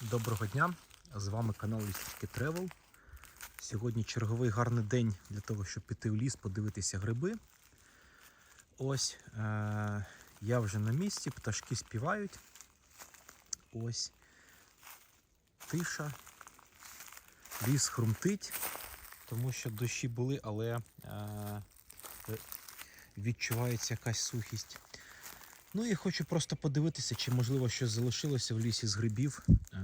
Доброго дня! З вами канал Лісівський Тревел. Сьогодні черговий гарний день для того, щоб піти в ліс, подивитися гриби. Ось е- я вже на місці, пташки співають. Ось тиша. Ліс хрумтить, тому що дощі були, але е- відчувається якась сухість. Ну і хочу просто подивитися, чи можливо щось залишилося в лісі з грибів, е,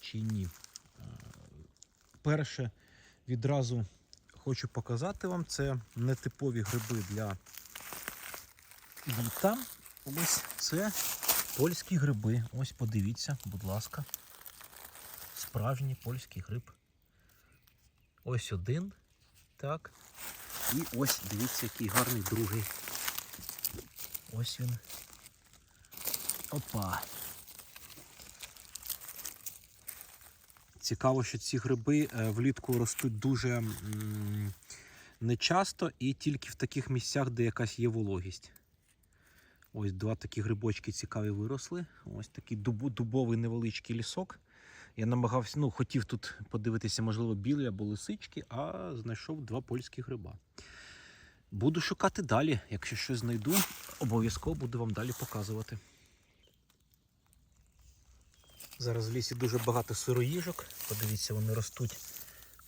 чи ні. Е, перше, відразу хочу показати вам, це нетипові гриби для літа. Ось це польські гриби. Ось подивіться, будь ласка. Справжній польський гриб. Ось один. Так. І ось дивіться, який гарний другий. Ось він. Опа. Цікаво, що ці гриби е, влітку ростуть дуже нечасто і тільки в таких місцях, де якась є вологість. Ось два такі грибочки цікаві виросли. Ось такий дуб, дубовий невеличкий лісок. Я намагався, ну, хотів тут подивитися, можливо, білі або лисички, а знайшов два польські гриба. Буду шукати далі. Якщо щось знайду, обов'язково буду вам далі показувати. Зараз в лісі дуже багато сироїжок. Подивіться, вони ростуть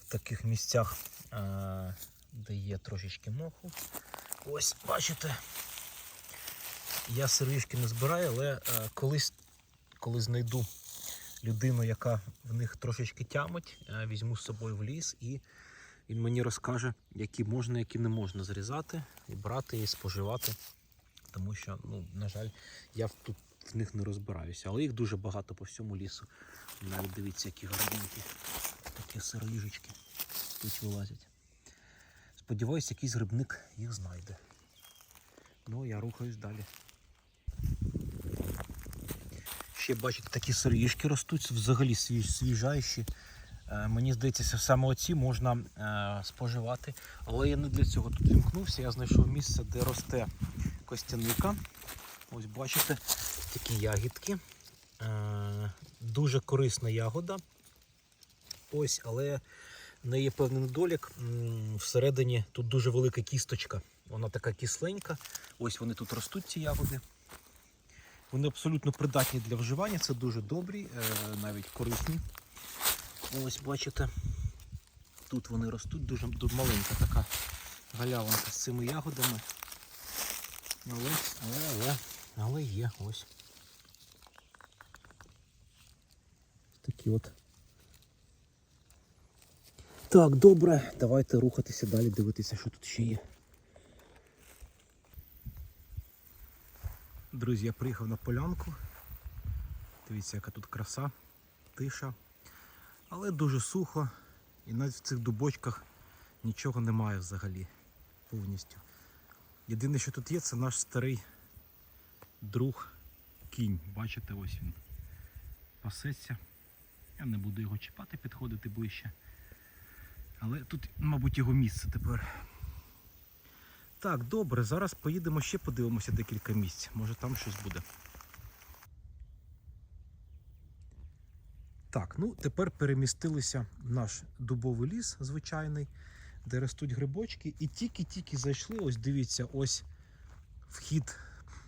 в таких місцях, е, де є трошечки моху. Ось, бачите. Я сироїжки не збираю, але е, колись, коли знайду людину, яка в них трошечки тямить, е, візьму з собою в ліс і він мені розкаже, які можна, які не можна зрізати і брати і споживати. Тому що, ну, на жаль, я тут в них не розбираюся. Але їх дуже багато по всьому лісу. Навіть дивіться, які гарненькі. Такі сироїжечки тут вилазять. Сподіваюсь, якийсь грибник їх знайде. Ну, я рухаюсь далі. Ще бачите, такі сироїжки ростуть, взагалі свіж. Е, Мені здається, саме оці можна е, споживати. Але я не для цього тут вімкнувся. Я знайшов місце, де росте костяника. Ось бачите, такі ягідки. Е, дуже корисна ягода. Ось, але в неї є певний недолік. Всередині тут дуже велика кісточка. Вона така кисленька. Ось вони тут ростуть, ці ягоди. Вони абсолютно придатні для вживання, це дуже добрі, е, навіть корисні. Ось бачите, тут вони ростуть, дуже, дуже маленька така галявинка з цими ягодами. Але, але, але, але є ось. Такі от. Так, добре, давайте рухатися далі, дивитися, що тут ще є. Друзі, я приїхав на полянку. Дивіться, яка тут краса, тиша. Але дуже сухо. І навіть в цих дубочках нічого немає взагалі повністю. Єдине, що тут є, це наш старий друг кінь. Бачите, ось він пасеться. Я не буду його чіпати, підходити ближче. Але тут, мабуть, його місце тепер. Так, добре, зараз поїдемо ще подивимося декілька місць. Може там щось буде. Так, ну тепер перемістилися в наш дубовий ліс звичайний, де ростуть грибочки. І тільки-тільки зайшли, ось дивіться, ось вхід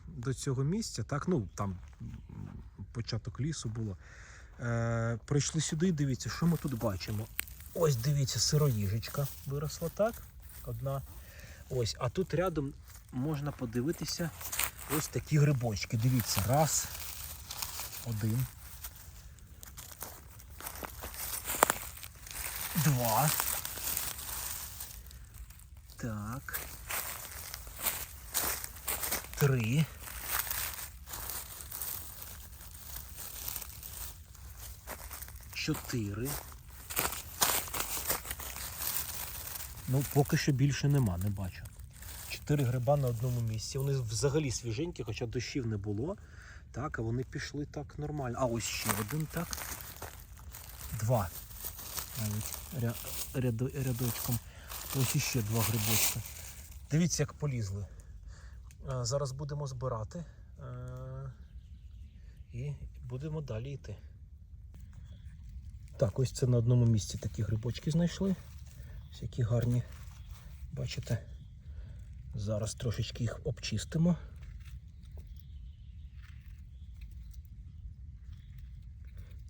до цього місця. Так, ну там початок лісу було. Е, прийшли сюди дивіться, що ми тут бачимо. Ось дивіться, сироїжечка виросла так. Одна. Ось, а тут рядом можна подивитися ось такі грибочки. Дивіться, раз, один. Два. Так. Три. Чотири. Ну, поки що більше нема, не бачу. Чотири гриба на одному місці. Вони взагалі свіженькі, хоча дощів не було. Так, а вони пішли так нормально. А ось ще один так. Два. Навіть ря... ряду... рядочком. Ось іще два грибочки. Дивіться, як полізли. Е, Зараз будемо збирати е, і будемо далі йти. Так, ось це на одному місці такі грибочки знайшли. Ось які гарні. Бачите? Зараз трошечки їх обчистимо.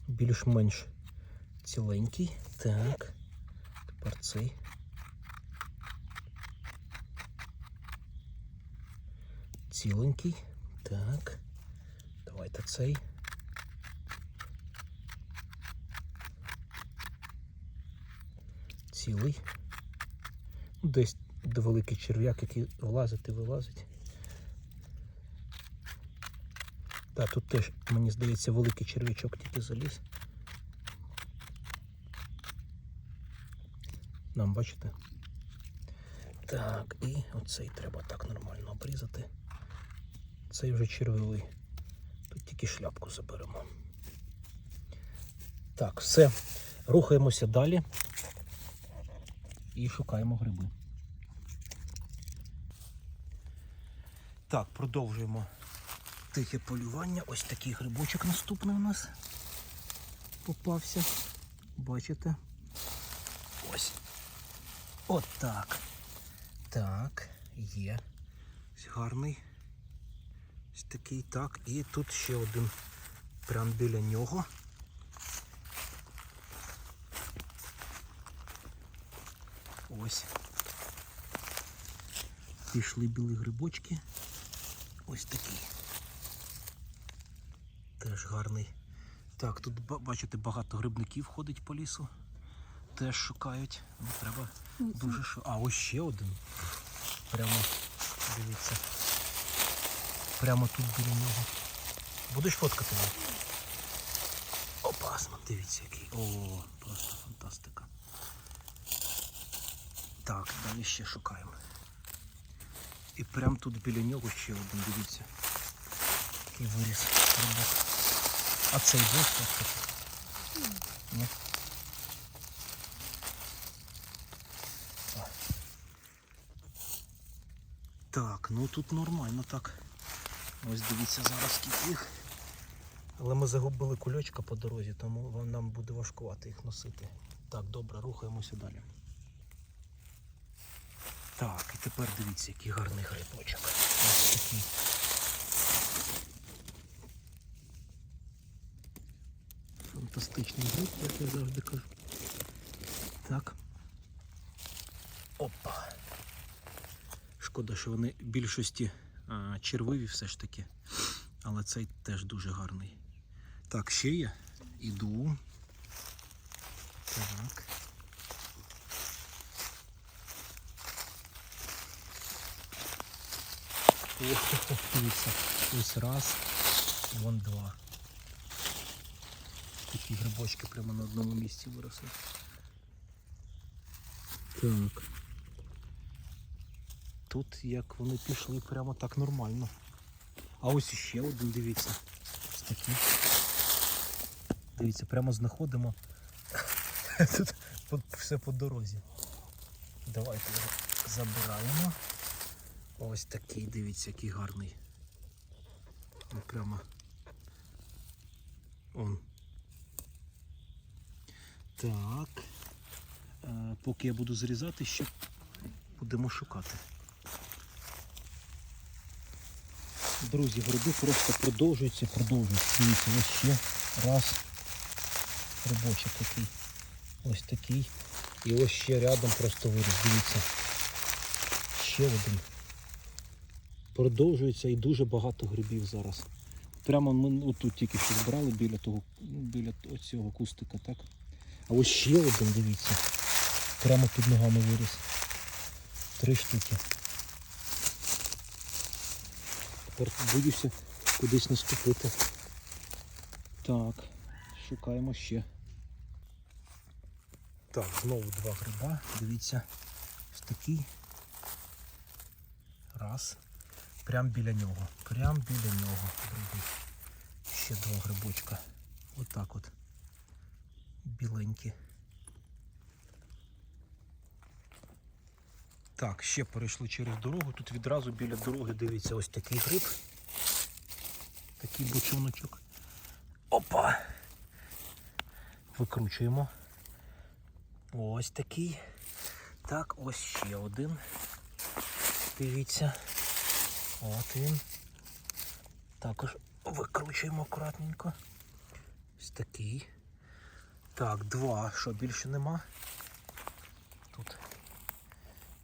Більш-менш ціленький. Так. Тепер цей. Ціленький. Так. Давайте цей. Цілий. Ну, Десь великий черв'як, який влазить і вилазить. Так, тут теж, мені здається, великий черв'ячок тільки заліз. Нам бачите? Так, і оцей треба так нормально обрізати. Цей вже червивий. Тут тільки шляпку заберемо. Так, все. Рухаємося далі і шукаємо гриби. Так, продовжуємо тихе полювання. Ось такий грибочок наступний у нас попався. Бачите? Ось. От так. Так, є. Ось гарний. Ось такий так. І тут ще один прямо біля нього. Ось. Пішли білі грибочки. Ось такий. Теж гарний. Так, тут бачите, багато грибників ходить по лісу. Теж шукають. Ну, треба дуже шо. А, ось ще один. Прямо, дивіться. Прямо тут біля нього. Будеш фоткати? мене? Опасно, дивіться який. О, просто фантастика. Так, далі ще шукаємо. І прямо тут біля нього ще один, дивіться. Такий виріс. А цей був фоткати? Ні. Так, ну тут нормально так. Ось дивіться зараз скільки їх. Але ми загубили кульочка по дорозі, тому нам буде важкувати їх носити. Так, добре, рухаємося далі. Так, і тепер дивіться, який гарний грибочок. Ось такий. Фантастичний гриб, як я завжди кажу. Так. Опа. Шкода, що вони більшості червиві все ж таки. Але цей теж дуже гарний. Так, ще є. Іду. Так. Ох, дивіться. Ось раз, вон два. Такі грибочки прямо на одному місці виросли. Так. Тут як вони пішли прямо так нормально. А ось іще один, дивіться. Ось такий. Дивіться, прямо знаходимо. Тут все по дорозі. Давайте його забираємо. Ось такий, дивіться, який гарний. Прямо. Он. Так. Е, поки я буду зрізати, ще будемо шукати. Друзі, гриби просто продовжуються, продовжуються. Дивіться, ось ще раз грибочок такий. Ось такий. І ось ще рядом просто виріс, дивіться. Ще один. Продовжується і дуже багато грибів зараз. Прямо ми отут тільки що збирали біля того, ну, біля цього кустика, так? А ось ще один, дивіться. Прямо під ногами виріс. Три штуки. Тепер боюся кудись наступити. Так, шукаємо ще. Так, знову два гриба. Дивіться, ось такий. Раз. Прям біля нього. Прям біля нього. Другий. Ще два грибочка. Отак от. Біленькі. Так, ще перейшли через дорогу. Тут відразу біля дороги, дивіться, ось такий гриб. Такий бочоночок. Опа! викручуємо. Ось такий. Так, ось ще один. Дивіться. От він. Також викручуємо акуратненько. Ось такий. Так, два. Що більше нема? Тут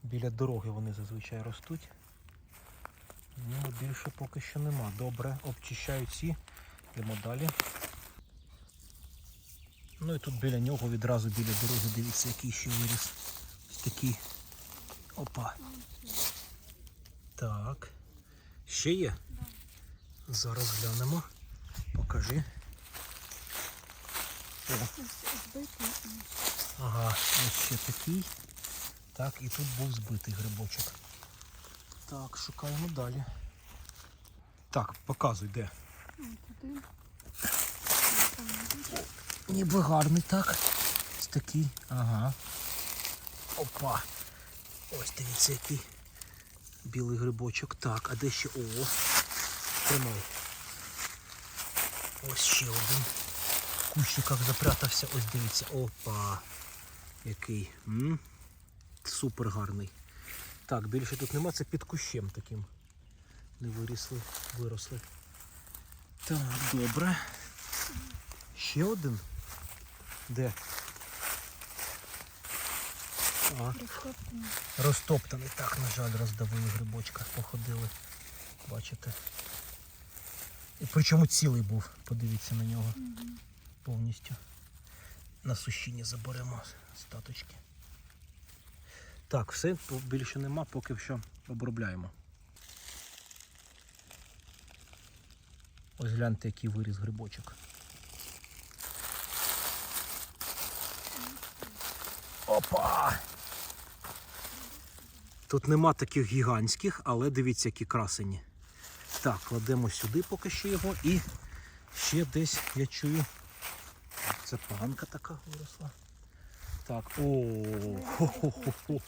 біля дороги вони зазвичай ростуть. Ну, більше поки що нема. Добре, обчищаю ці. Йдемо далі. Ну і тут біля нього відразу біля дороги, дивіться, який ще виріс. Ось такий. Опа. Так. Ще є? Зараз глянемо. Покажи. О, ага, ось ще такий. Так, і тут був збитий грибочок. Так, шукаємо далі. Так, показуй, де. Ніби гарний, так. Ось такий. Ага. Опа. Ось дивіться, який білий грибочок. Так, а де ще. О! Тримай. Ось ще один. В кущиках запрятався. Ось дивіться. Опа. Який. М? Супер гарний. Так, більше тут нема, це під кущем таким. Не вирісли, виросли. Так, добре. Ще один. Де? А, розтоптаний. Так, на жаль, роздавили грибочка, походили. Бачите? І причому цілий був, подивіться на нього. Повністю. На сушіння заберемо з таточки. Так, все, більше нема, поки що обробляємо. Ось гляньте, який виріс грибочок. Опа! Тут нема таких гігантських, але дивіться, які красені. Так, кладемо сюди поки що його і ще десь я чую. Це поганка така виросла. Так, о, хо-хо-хо-хо.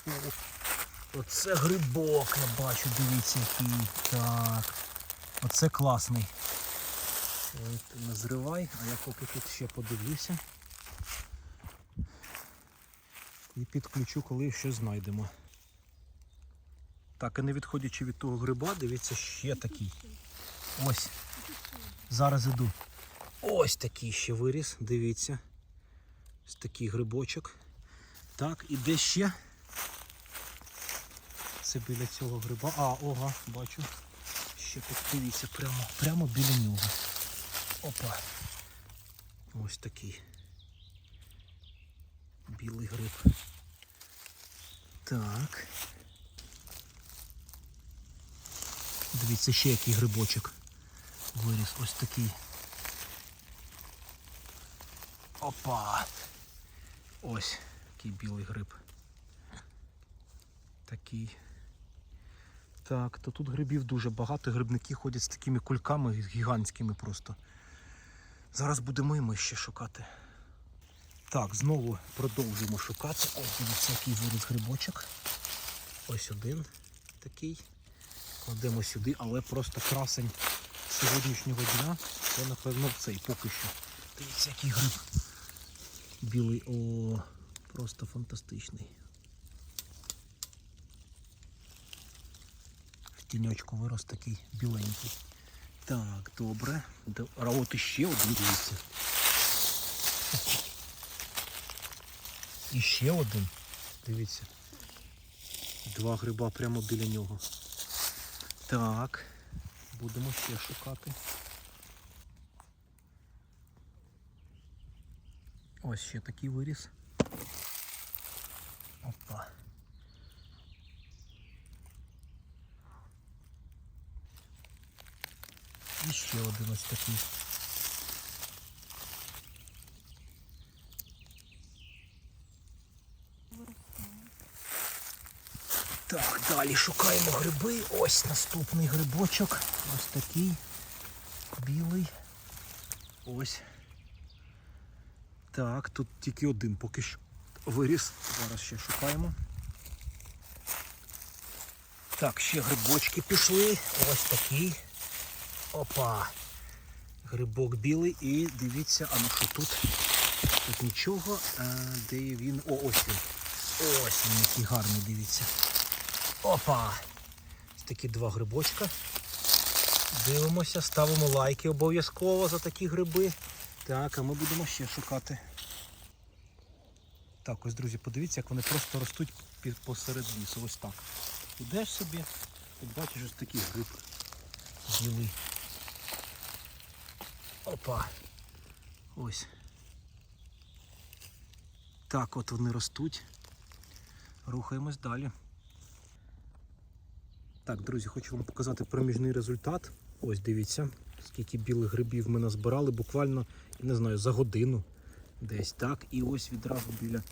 Оце грибок, я бачу, дивіться який. Так. Оце класний. От, не зривай, а я поки тут ще подивлюся. І підключу, коли щось знайдемо. Так, і не відходячи від того гриба, дивіться, ще такий. Ось. Зараз іду. Ось такий ще виріс, дивіться. Ось такий грибочок. Так, і де ще? Це біля цього гриба. А, ога, бачу. Ще тут прямо, прямо біля нього. Опа. Ось такий. Білий гриб. Так. Дивіться, ще який грибочок виріс. Ось такий. Опа! Ось який білий гриб. Такий. Так, то тут грибів дуже багато. Грибники ходять з такими кульками гігантськими просто. Зараз будемо і ми ще шукати. Так, знову продовжуємо шукати. Ось дивіться, який виріс грибочок. Ось один такий. Кладемо сюди, але просто красень сьогоднішнього дня. Це напевно цей поки що. Дивіться, який гриб. Білий, о, просто фантастичний. В тіньочку вирос такий біленький. Так, добре. А от іще один дивіться. І ще один. Дивіться. Два гриба прямо біля нього. Так. Будемо ще шукати. Ось ще такий виріс. Опа. І ще один ось такий. Так, далі шукаємо гриби. Ось наступний грибочок. Ось такий. Білий. Ось. Так, тут тільки один поки що виріс. Зараз ще шукаємо. Так, ще грибочки пішли. Ось такий. Опа. Грибок білий і дивіться, а ну що тут? Тут нічого. А, де він? О, ось він. Ось він який гарний, дивіться. Опа! Такі два грибочка. Дивимося, ставимо лайки обов'язково за такі гриби. Так, а ми будемо ще шукати. Так, ось, друзі, подивіться, як вони просто ростуть посеред лісу. Ось так. Ідеш собі, і бачиш ось такий гриб білий. Опа. Ось. Так от вони ростуть. Рухаємось далі. Так, друзі, хочу вам показати проміжний результат. Ось дивіться, скільки білих грибів ми назбирали, буквально, не знаю, за годину десь так. І ось відразу біля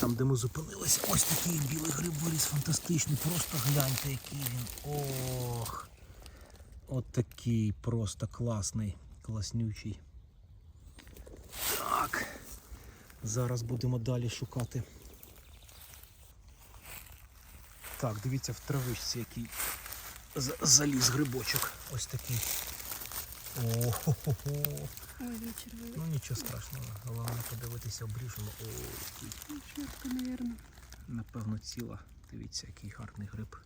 там, де ми зупинилися, ось такий білий гриб фантастичний. Просто гляньте, який він. Ох. От такий просто класний, класнючий. Так. Зараз будемо далі шукати. Так, дивіться в травичці, який заліз грибочок. Ось такий. О-хо-хо-хо. Ой, вечір ви. Ну нічого страшного. Головне подивитися, обріжемо. Чітко, мабуть. Напевно, ціла. Дивіться, який гарний гриб.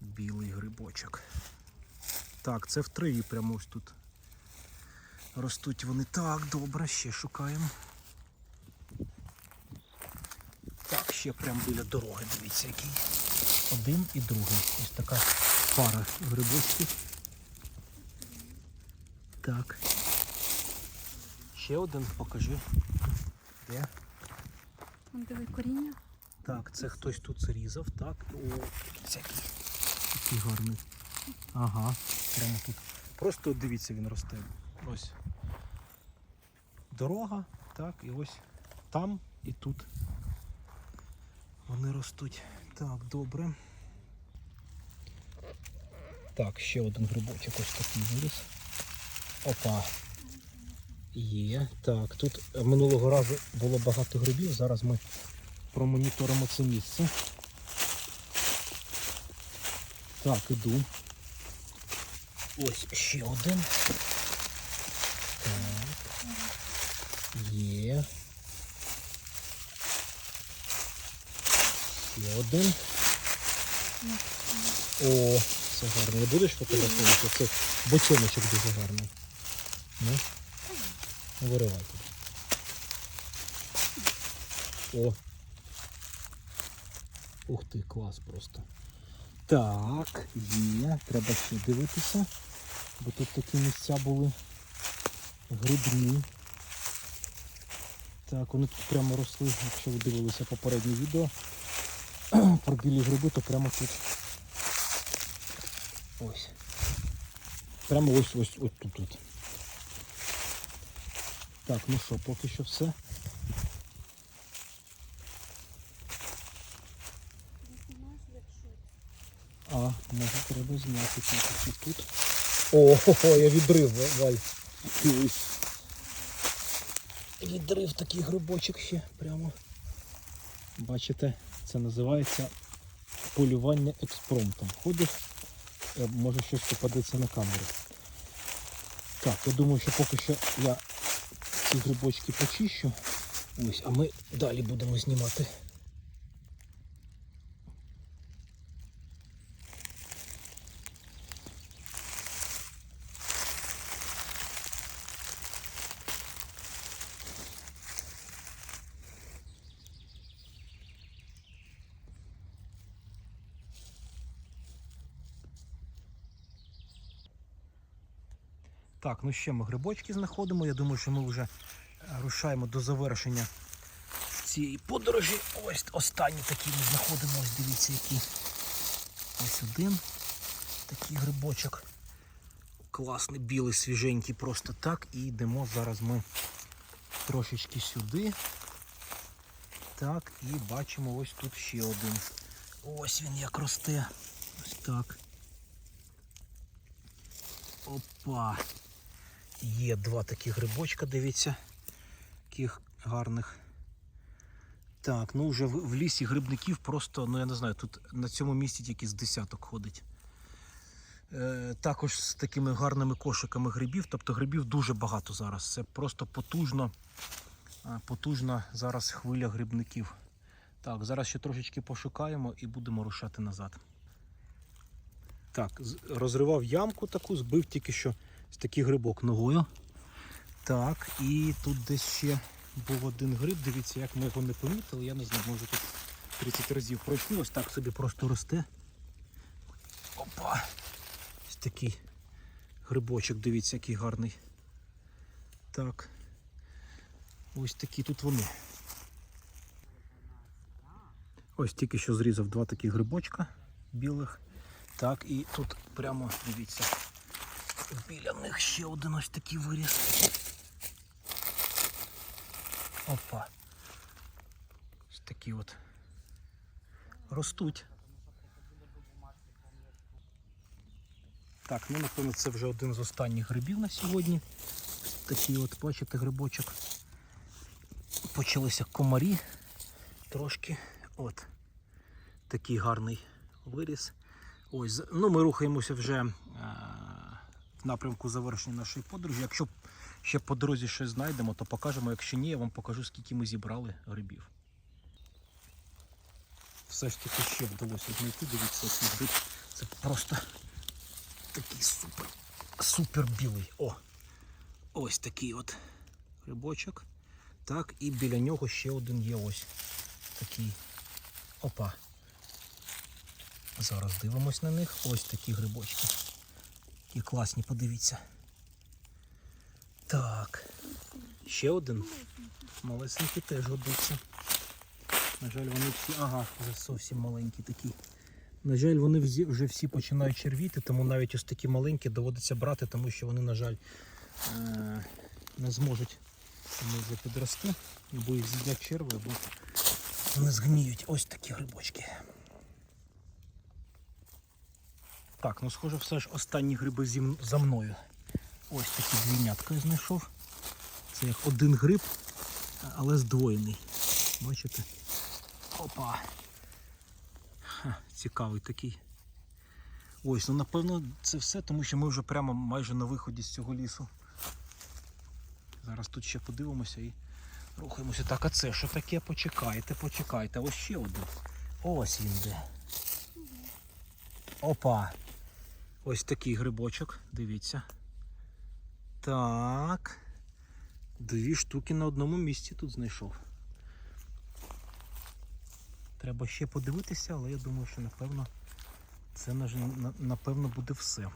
Білий грибочок. Так, це в траві прямо ось тут. Ростуть вони так, добре, ще шукаємо. Так, ще прямо біля дороги, дивіться, який. Один і другий. Ось така пара грибочків. Так. Ще один покажи. Де? Вон диви коріння. Так, це хтось тут зрізав, так. О, дивіться, який, який гарний. Ага, прямо тут. Просто дивіться, він росте. Ось. Дорога, так, і ось там і тут. Вони ростуть. Так, добре. Так, ще один грибочок ось такий виріс. Опа. Є. Так, тут минулого разу було багато грибів. Зараз ми промоніторимо це місце. Так, іду. Ось ще один. Так. Є. Ще один. О, це гарно. Не будеш фотографувати? Це бочоночок дуже гарний. Ну, виривай тут. О, Ух ти, клас просто. Так, є, треба ще дивитися, бо тут такі місця були грибні. Так, вони тут прямо росли, якщо ви дивилися попереднє відео про білі гриби, то прямо тут. Ось. Прямо ось ось ось тут. тут. Так, ну що, поки що все. А, може треба зняти тільки тут. О, хо, хо, я відрив, Валь. Відрив такий грибочок ще прямо. Бачите, це називається полювання експромтом. Ходиш, е, може щось попадеться на камеру. Так, я думаю, що поки що я ці грибочки почищу. Ось, а ми далі будемо знімати. Так, ну ще ми грибочки знаходимо. Я думаю, що ми вже е, рушаємо до завершення цієї подорожі. Ось останні такі ми знаходимо. Ось дивіться, які. Ось один такий грибочок. Класний, білий, свіженький, просто так. І йдемо зараз ми трошечки сюди. Так, і бачимо ось тут ще один. Ось він як росте. Ось так. Опа. Є два такі грибочка, дивіться, таких гарних. Так, ну вже в, лісі грибників просто, ну я не знаю, тут на цьому місці тільки з десяток ходить. Е, також з такими гарними кошиками грибів. Тобто грибів дуже багато зараз. Це просто потужно, е, потужна зараз хвиля грибників. Так, зараз ще трошечки пошукаємо і будемо рушати назад. Так, розривав ямку таку, збив тільки що з такий грибок ногою. Так, і тут десь ще був один гриб. Дивіться, як ми його не помітили. Я не знаю, може тут 30 разів пройшли. Ось так собі просто росте. Опа! Ось такий грибочок, дивіться, який гарний. Так. Ось такі тут вони. Ось тільки що зрізав два такі грибочка білих. Так, і тут прямо дивіться. Біля них ще один ось такий виріс. Опа. Ось такі от. Ростуть. Так, ну напевно це вже один з останніх грибів на сьогодні. Такий от, бачите, грибочок. Почалися комарі трошки. От. Такий гарний виріс. Ось, ну ми рухаємося вже е, напрямку завершення нашої подорожі. Якщо ще по дорозі щось знайдемо, то покажемо. Якщо ні, я вам покажу, скільки ми зібрали грибів. Все ж таки ще вдалося знайти. Дивіться, цей гриб. Це просто такий супер, супер білий. О! Ось такий от грибочок. Так, і біля нього ще один є ось такий. Опа. Зараз дивимось на них. Ось такі грибочки. Які класні, подивіться. Так. Ще один. Малесенький теж годиться. На жаль, вони всі. Ага, вже зовсім маленькі такі. На жаль, вони вже всі починають червіти, тому навіть ось такі маленькі доводиться брати, тому що вони, на жаль, е, не зможуть підрости, або їх з'їдять черви, або вони згніють. Ось такі грибочки. Так, ну схоже, все ж останні гриби зі за мною. Ось такі двійнятка я знайшов. Це як один гриб, але здвоєний. Бачите? Опа. Ха, цікавий такий. Ось, ну напевно це все, тому що ми вже прямо майже на виході з цього лісу. Зараз тут ще подивимося і рухаємося. Так, а це що таке? Почекайте, почекайте. Ось ще один. Ось він де. Опа. Ось такий грибочок, дивіться. Так. Дві штуки на одному місці тут знайшов. Треба ще подивитися, але я думаю, що напевно це на- на- напевно буде все.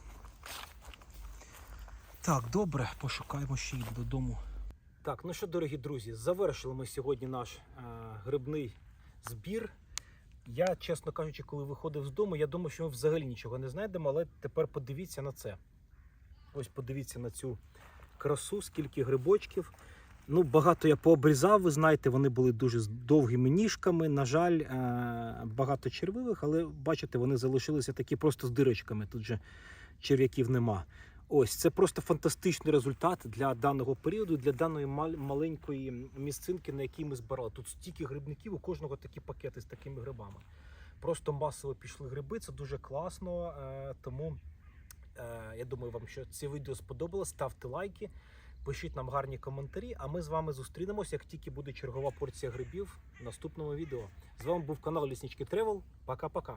Так, добре, пошукаємо ще й додому. Так, ну що, дорогі друзі, завершили ми сьогодні наш е, грибний збір. Я, чесно кажучи, коли виходив з дому, я думав, що ми взагалі нічого не знайдемо, але тепер подивіться на це. Ось подивіться на цю красу, скільки грибочків. Ну, багато я пообрізав, ви знаєте, вони були дуже з довгими ніжками. На жаль, е, багато червивих, але бачите, вони залишилися такі просто з дирочками. Тут же черв'яків нема. Ось це просто фантастичний результат для даного періоду, для даної маленької місцинки, на якій ми збирали. Тут стільки грибників, у кожного такі пакети з такими грибами. Просто масово пішли гриби, це дуже класно. е, Тому е, я думаю, вам що це відео сподобалось. Ставте лайки, пишіть нам гарні коментарі. А ми з вами зустрінемось, як тільки буде чергова порція грибів в наступному відео. З вами був канал Ліснички Тревел. Пока-пока.